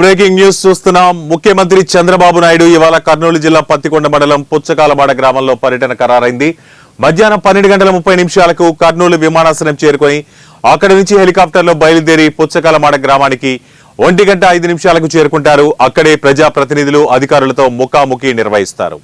Breaking news చూస్తున్నాం. ముఖ్యమంత్రి చంద్రబాబు నాయుడు ఇవాళ కర్నూలు జిల్లా పత్తికొండ మండలం పుచ్చకాలమాడ గ్రామంలో పర్యటన ఖరారైంది. మధ్యాహ్నం పన్నెండు గంటల ముప్పై నిమిషాలకు కర్నూలు విమానాశ్రయం చేరుకొని అక్కడి నుంచి హెలికాప్టర్లో బయలుదేరి పుచ్చకాలమాడ గ్రామానికి ఒంటి గంట ఐదు నిమిషాలకు చేరుకుంటారు. అక్కడే ప్రజా ప్రతినిధులు అధికారులతో ముఖాముఖి నిర్వహిస్తారు.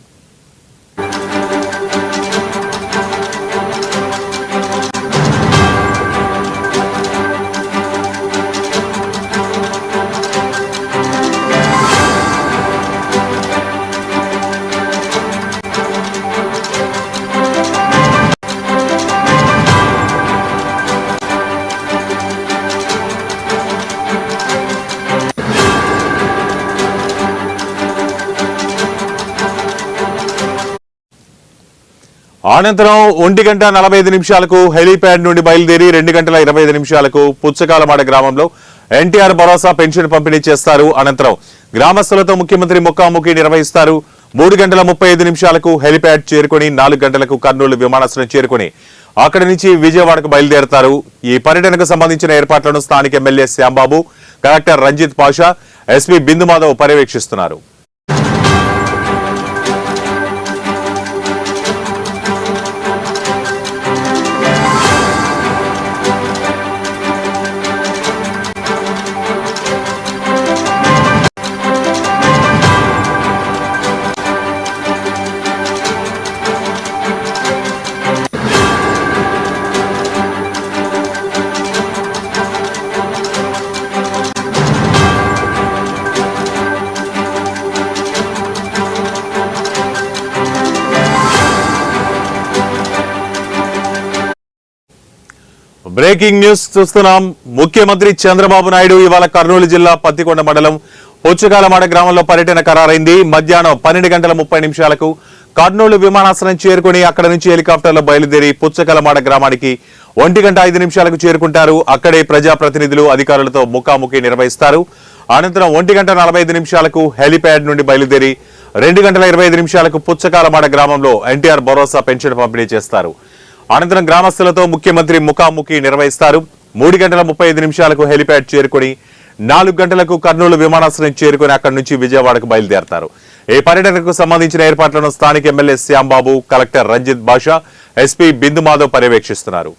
అనంతరం ఒంటి గంట నలభై ఐదు నిమిషాలకు హెలీప్యాడ్ నుండి బయలుదేరి రెండు గంటల ఇరవై ఐదు నిమిషాలకు పుచ్చకాలమాడ గ్రామంలో ఎన్టీఆర్ భరోసా పెన్షన్ పంపిణీ చేస్తారు అనంతరం. గ్రామస్తులతో ముఖ్యమంత్రి ముఖాముఖి నిర్వహిస్తారు. మూడు గంటల ముప్పై ఐదు నిమిషాలకు హెలీప్యాడ్ చేరుకొని నాలుగు గంటలకు కర్నూలు విమానాశ్రయం చేరుకొని అక్కడి నుంచి విజయవాడకు బయలుదేరతారు. ఈ పర్యటనకు సంబంధించిన ఏర్పాట్లను స్థానిక MLA Shyambabu collector Ranjith Pasha SP Bindumadhav పర్యవేక్షిస్తున్నారు. Breaking news చూస్తున్నాం. ముఖ్యమంత్రి చంద్రబాబు నాయుడు ఇవాళ కర్నూలు జిల్లా పత్తికొండ మండలం పొచ్చుకాలమాడ గ్రామంలో పర్యటన ఖరారైంది. మధ్యాహ్నం పన్నెండు గంటల ముప్పై నిమిషాలకు కర్నూలు విమానాశ్రయం చేరుకుని అక్కడ నుంచి హెలికాప్టర్లో బయలుదేరి పుచ్చకలమాడ గ్రామానికి ఒంటి గంట ఐదు నిమిషాలకు చేరుకుంటారు. అక్కడే ప్రజాప్రతినిధులు అధికారులతో ముఖాముఖి నిర్వహిస్తారు. అనంతరం ఒంటి గంట నలభై ఐదు నిమిషాలకు హెలిప్యాడ్ నుండి బయలుదేరి రెండు గంటల ఇరవై ఐదు నిమిషాలకు పుచ్చకాలమాడ గ్రామంలో ఎన్టీఆర్ భరోసా పెన్షన్ పంపిణీ చేస్తారు. అనంతరం గ్రామస్తులతో ముఖ్యమంత్రి ముఖాముఖి నిర్వహిస్తారు. మూడు గంటల ముప్పై ఐదు నిమిషాలకు హెలిప్యాడ్ చేరుకుని నాలుగు గంటలకు కర్నూలు విమానాశ్రయం చేరుకుని అక్కడి నుంచి విజయవాడకు బయలుదేరతారు. ఈ పర్యటనకు సంబంధించిన ఏర్పాట్లను స్థానిక MLA Shyambabu collector Ranjit Basha SP Bindu Madhav పర్యవేక్షిస్తున్నారు.